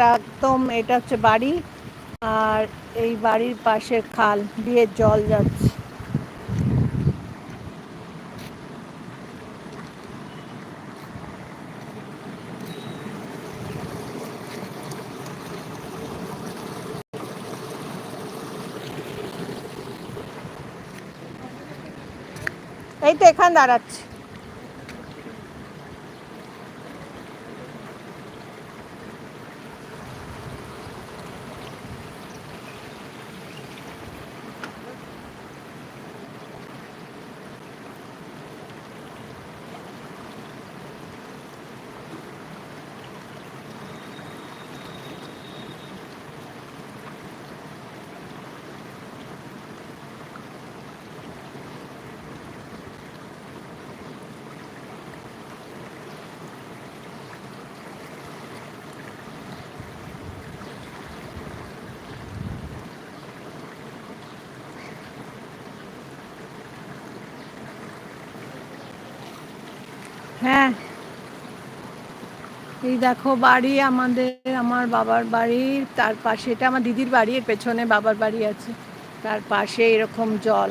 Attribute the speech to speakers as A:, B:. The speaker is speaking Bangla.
A: এটা একদম, এটা হচ্ছে বাড়ি। আর এই বাড়ির পাশে খাল দিয়ে জল যাচ্ছে। এই তো এখানে দাঁড়াচ্ছি। হ্যাঁ। এই দেখো বাড়ি আমাদের, আমার বাবার বাড়ি, তার পাশে, এটা আমার দিদির বাড়ি, এর পেছনে বাবার বাড়ি আছে। তার পাশে এরকম জল।